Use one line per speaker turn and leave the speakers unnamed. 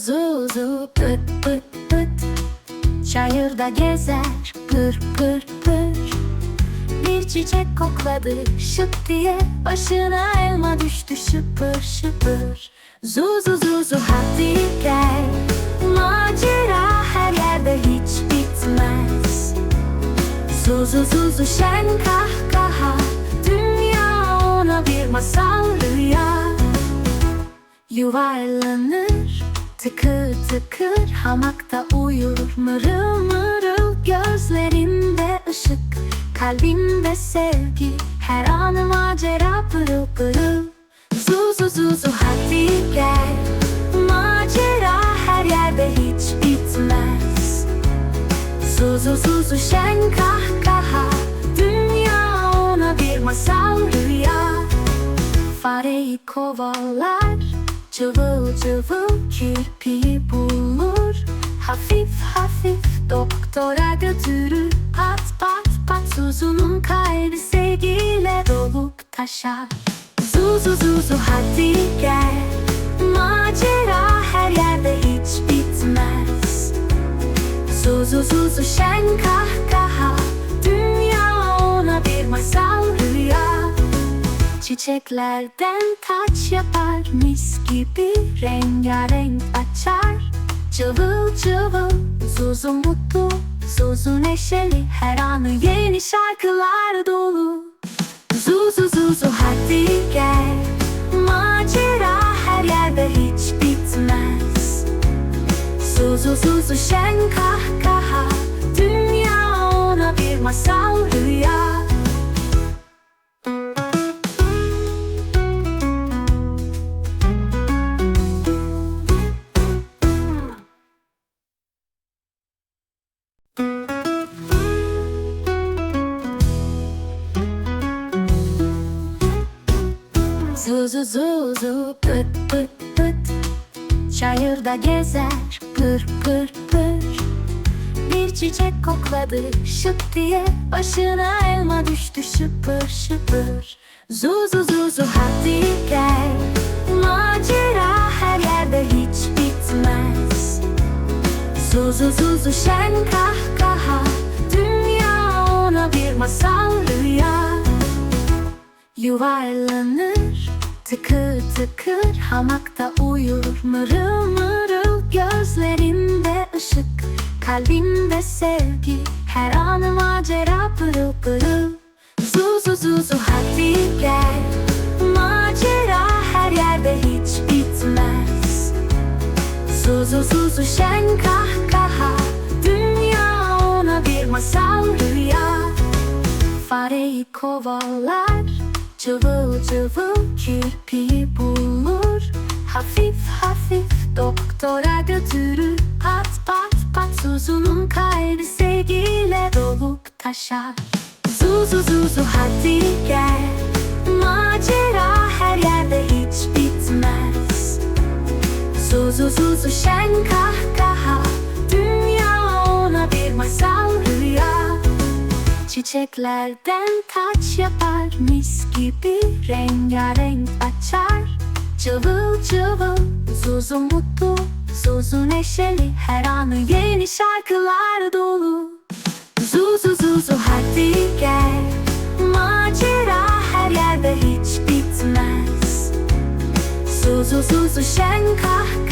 zuzu pıt pıt pıt. Çayırda gezer pır pır pır. Bir çiçek kokladı şıp diye Başına elma düştü şıpır şıpır. Zuzu zuzu hadi gel. Macera her yerde hiç bitmez. Zuzu zuzu şen kahkaha. Dünya ona bir masal rüya. Yuvarlanır tıkır tıkır Hamakta uyur mırıl mırıl Gözlerinde ışık. Kalbinde sevgi Her anı macera pırıl pırıl. Zuzu zuzu hadi gel. Macera her yerde hiç bitmez. Zuzu zuzu şen kahkaha. Dünya ona bir masal rüya. Fareyi kovalar Cıvıl cıvıl kirpiyi bulur. Hafif hafif doktora götürür. Pat pat pat Zuzu'nun kalbi sevgiyle dolup taşar. Zuzu zuzu hadi gel. Macera her yerde hiç bitmez. Zuzu zuzu şen kahkaha Çiçeklerden taç yapar mis gibi rengarenk açar. Cıvıl cıvıl Zuzu mutlu Zuzu neşeli her anı yeni şarkılar dolu. Zuzu zuzu hadi gel. Macera her yerde hiç bitmez. Zuzu zuzu şen kahkaha. Dünya ona bir masal rüya Zuzu pıt pıt pıt. Çayırda gezer pır pır pır. Bir çiçek kokladı şıp diye Başına elma düştü şıpır şıpır. Zuzu zuzu hadi gel. Macera her yerde hiç bitmez. Zuzu zuzu şen kahkaha. Dünya ona bir masal rüya. Yuvarlanır tıkır tıkır Hamakta uyur mırıl mırıl Gözlerinde ışık. Kalbinde sevgi Her anı macera pırıl pırıl. Zuzu zuzu hadi gel. Macera her yerde hiç bitmez. Zuzu zuzu şen kahkaha. Dünya ona bir masal rüya. Fareyi kovalar Cıvıl cıvıl kirpiyi bulur. Hafif hafif doktora götürür Pat pat pat Zuzu'nun kalbi sevgiyle dolup taşar. Zuzu zuzu hadi gel. Macera her yerde hiç bitmez. Zuzu zuzu şen kahkaha Çiçeklerden taç yapar mis gibi rengarenk açar. Cıvıl cıvıl Zuzu mutlu Zuzu neşeli her anı yeni şarkılar dolu. Zuzu zuzu hadi gel. Macera her yerde hiç bitmez. Zuzu zuzu şen kahkaha